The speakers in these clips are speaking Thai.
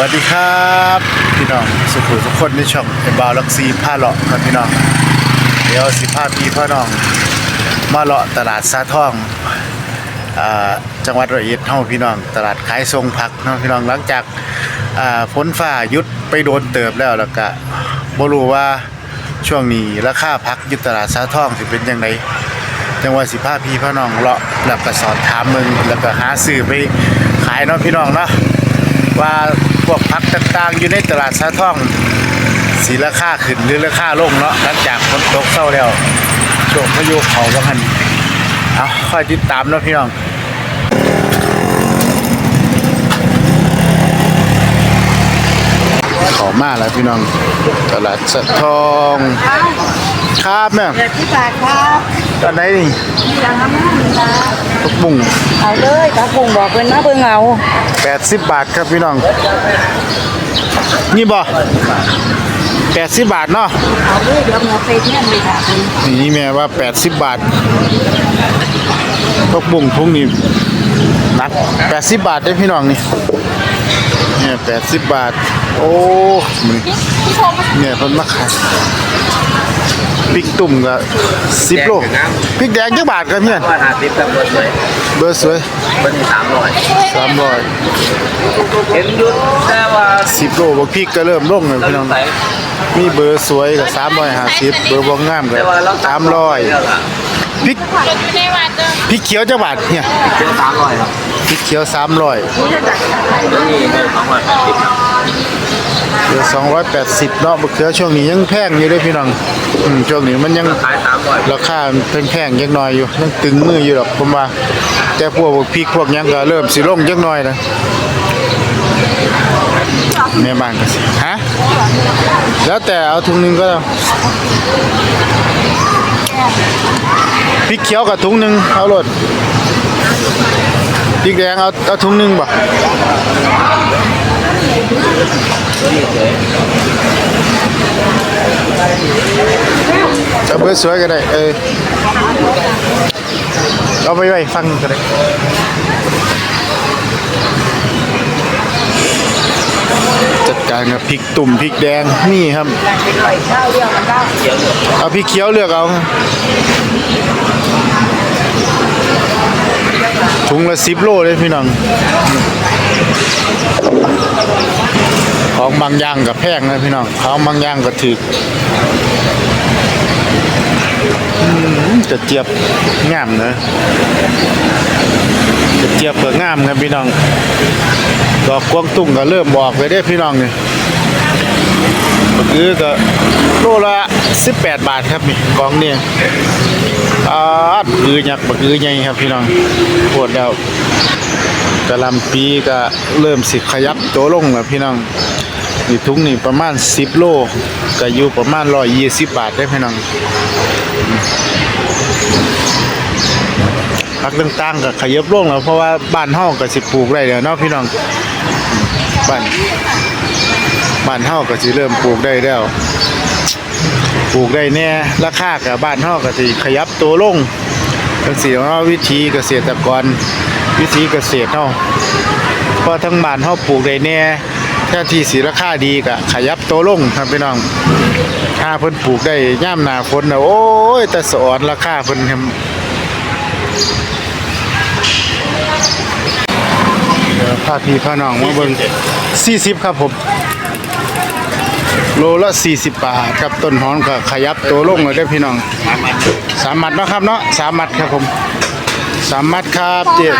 วัสดีครับพี่น้องสุขุทุกคนในช่องเอ็มบาวลักซีผ้าเลาะครับพี่น้องเดี๋ยวสิพาพี่พ่อน้อง มาเลาะตลาดซาทองจังหวัดร้อยอ็ดเฮาพี่น้องตลาดขายทรงผักเนาะพี่น้องหลังจากฝนฟ้ายุดไปโดนเติบแล้วแล้วก็บ่รู้ว่าช่วงนี้ราคาผักยู่ตลาดซาทองสิเป็นยังไงจังหวัดสิพาพี่พ่อน้องเลาะแล้วก็สอบถามมึงแล้วก็หาซื้อไปขายเนาะพี่น้องเนาะว่า พวกพักต่างๆ อยู่ในตลาดสาท่องสีราคาขึ้นหรือราคาลงเนาะหลังจากฝนตกเศร้าแล้วช่วงพายุเขาบ้างันเอาค่อยติดตามเนาะพี่น้องขอมาแล้วพี่น้อง ตลาดสะทอง ครับแม่ที่ปาครับ ตอนไหนนี่ที่ดังน้ำมันนะทุกบุ้งเอาเลยตาพุงบอกเพิ่นมาเบิ่งเอา80บาทครับพี่น้อง นี่บ่80บาทเนาะเอาเลยเดี๋ยวหมอไปเที่ยงเลยค่ะเพิ่นนี่แม่ว่า80บาทพวกบุ้งทุงนี่หนัก80บาทได้อพี่น้องนี่ เนี่ย80บาท โอ้มันเนี่ยเพิ่นมาขายพริกตุ่มก็10โลพริกแดงจักบาทครับเนี่ยว่าหาติดตำรวจเลยเบอร์สวยวันนี้สามร้อย300เห็นยุดแต่ว่า10โลบ่พริกก็เริ่มลงแล้วพี่น้องใส่มีเบอร์สวยก็350เบอร์บ่งามก็แต่ว่าเราเรื่อง300อะพริกพริกเขียวจักบาทเนี่ยเจ็ดสามร้อยครับ พริกเขียว300แล้วนี่เงินสองร้อยแปดสิบครับเดือสองร้อยแปดสิบเนาะมะเขือช่วงนี้ยังแพงอยู่ด้วยพี่น้องอืมช่วงนี้มันยังขายสามร้อยราคาแพงๆยังน้อยอยู่ยังตึงมืออยู่หรอกผมว่าแต่พวกพริกพวกยังก็เริ่มสิลงยังน้อยแล้วแม่บ้านก็สิฮะแล้วแต่เอาถุงหนึงก็ได้วพริกเขียวกับถุงหนึงเอาโลด พริกแดงเอาเอาถุงหนึ่งบ่เอาเบอร์สวยก็ได้ เออ เอาไปไว้ฟังก็ได้จัดการกับพริกตุ่มพริกแดงนี่ครับเอาพริกเขียวเลือกเอา ถุงละสิบโลเลยพี่น้อง ของบางอย่างกับแพงนะพี่น้องของบางอย่างก็ถืออืมจะเจี๊ยบงามนะจะเจี๊ยบเปิดงามครับพี่น้อง ดอกกวงตุ้งก็เริ่มบอกไปได้พี่น้องเนี่ยคือก็โลละ18บแปดบาทครับนี่กองเนี่ย อาคือยักบักือใหญ่ครับพี่น้องปวดแล้วกะลำปีก็เริ่มสิขยับตัวลงแล้วพี่น้องนี่ถุงนี่ประมาณ 10 โลก็อยู่ประมาณ120บาทได้พี่น้องพักต่างๆก็ขยับลงแล้วเพราะว่าบ้านเฮาก็สิปลูกได้แล้วเนาะพี่น้องบ้านบ้านเฮาก็สิเริ่มปลูกได้แล้ว ปลูกได้แน่ราคากับบ้านเฮาก็สิขยับตัวลงจังซี่เนาวิธีเกษตรกร วิธีเกษตรเฮาเพราะทั้งบ้านเฮาปลูกได้แน่แท้ที่สิราคาดีก็ขยับตัวลงครับพี่น้องถ้าเพิ่นปลูกได้ย่ามหนาฝนนะโอ้ยแต่สอนราคาเพิ่นแฮมเดี๋ยวพาพี่พาน้องมาเบิ่ง40 ครับผม โลละ40 บาทครับต้นหอมก็ขยับตัวลงเลยได้อพี่น้องสามมัดเนาะครับเนาะสามมัดครับผมสามมัดครับเจ๊เ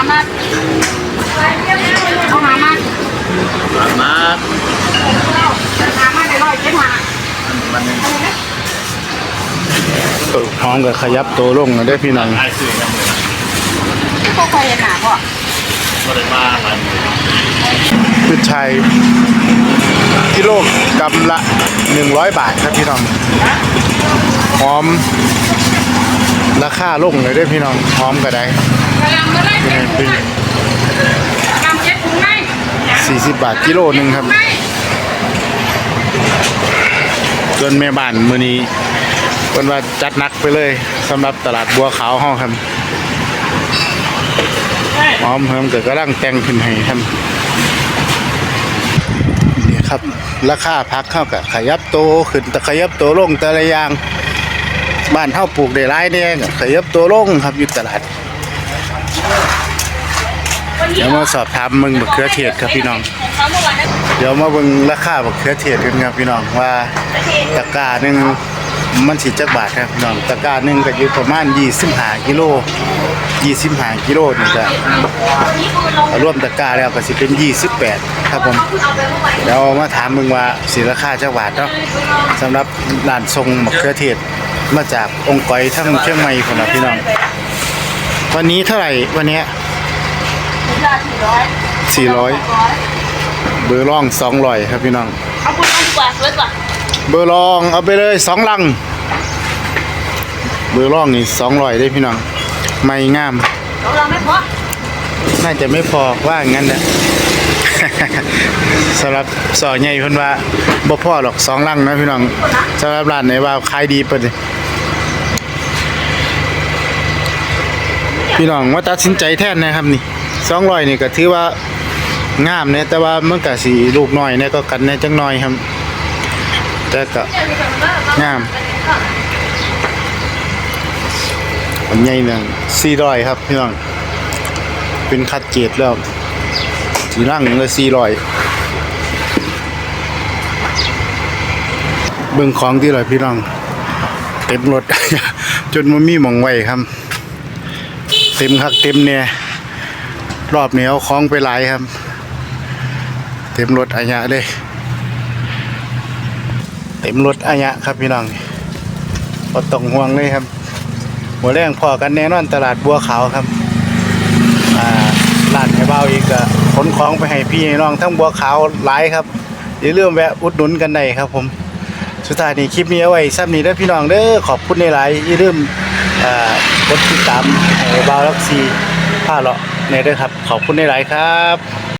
อาหามามาเอาหามาได้ร้อยเจ็ดหาต้นหอมก็ขยับตัวลงเลยได้อพี่น้องพวกใครหนาพ่อพืชชัย กิโลกรัมละ 100 บาทครับพี่น้องหอม ราคาลงเลยได้อพี่น้องหอมก็ได้กำลังมาไล่เป็นไงเป็นกำลังเจ็ดถุงไง40บาทกิโลหนึ่งครับจนแม่บ้านมื้อนี้เพิ่นว่าจัดหนักไปเลยสำหรับตลาดบัวขาวเฮาครับหอมเฮิมก็กำลังแต่งขึ้นให้ครับ ครับ ราคาพักเข้ากับขยับโตขึ้นแต่ขยับโตลงแต่ละอย่างบ้านเท่าปลูกได้หลายเนี่ยขยับโตลงครับอยู่ตลาดเดี๋ยวมาสอบถามมึงบักเขือเทศครับพี่น้อง เดี๋ยวมาเบิ่งราคาบักเขือเทศกันครับพี่น้องว่าตะกร้าหนึ่งมันสิจักบาทครับพี่น้องตะกร้าหนึ่งก็อยู่ประมาณ25กิโล 25กิโลนี่ก็รวมตะกร้าแล้วก็สิเป็น28ครับผมเดี๋ยวมาถามมึงว่าสิราคาจักบาทเนาะสำหรับร้านทรงบักเขือเทศมาจากองค์กอยทั้งเชียงใหม่พุ่นน่ะพี่น้อง วันนี้เท่าไหร่วันเนี้ยสี่ร้อยเบอร์ร่อง200ครับพี่น้องเอาคุณดีกว่าสวยกว่าเบอร์รองเอาไปเลยสองลัง เบอร์รองนี่สองร้อยได้พี่น้อง ไม่งามเราเราไม่พอน่าจะไม่พอว่างั้นนะสำหรับสอใหญ่เพิ่นว่าบ่พอหรอกสองลังนะพี่น้องสำหรับร้านไหนว่าขายดีเปิดนี่พี่น้องว่าตัดสินใจแทนนะครับนี่สองร้อยนี่ก็ถือว่างามเนี่ยแต่ว่ามันก็สีลูกน้อยเนี่ยก็กันแน่จังน้อยครับ แต่ก็งาม อันใหญ่หนึ่งสี่ร้อยครับพี่น้อง เป็นคัดเกรดแล้วสีร่างหนึ่งเลยสี่ร้อยเบิ่งของที่ร้อยพี่น้อง เต็มรถ จนมันมีหมองไว้ครับ เต็มคักเต็มเนี่ยรอบเนี้เอาของไปหลายครับ เต็มรถอายะเลย เต็มรถอายะครับพี่น้องก็ต้องห่วงเลยครับ หัวแรงพอกันแน่นอนตลาดบัวขาวครับอ่าร้านไอ้เบาอีกก็ขนของไปให้พี่น้องทั้งบัวขาวหลายครับอย่าลืมแวะอุดหนุนกันได้ครับผมสุดท้ายนี้คลิปนี้เอาไว้ซ้ำนี้เด้อพี่น้องเด้อขอบคุณในหลายอย่าลืมกดติดตามไอ้เบาลักซีผ้าเลาะในเด้อครับ ขอบคุณในหลายครับ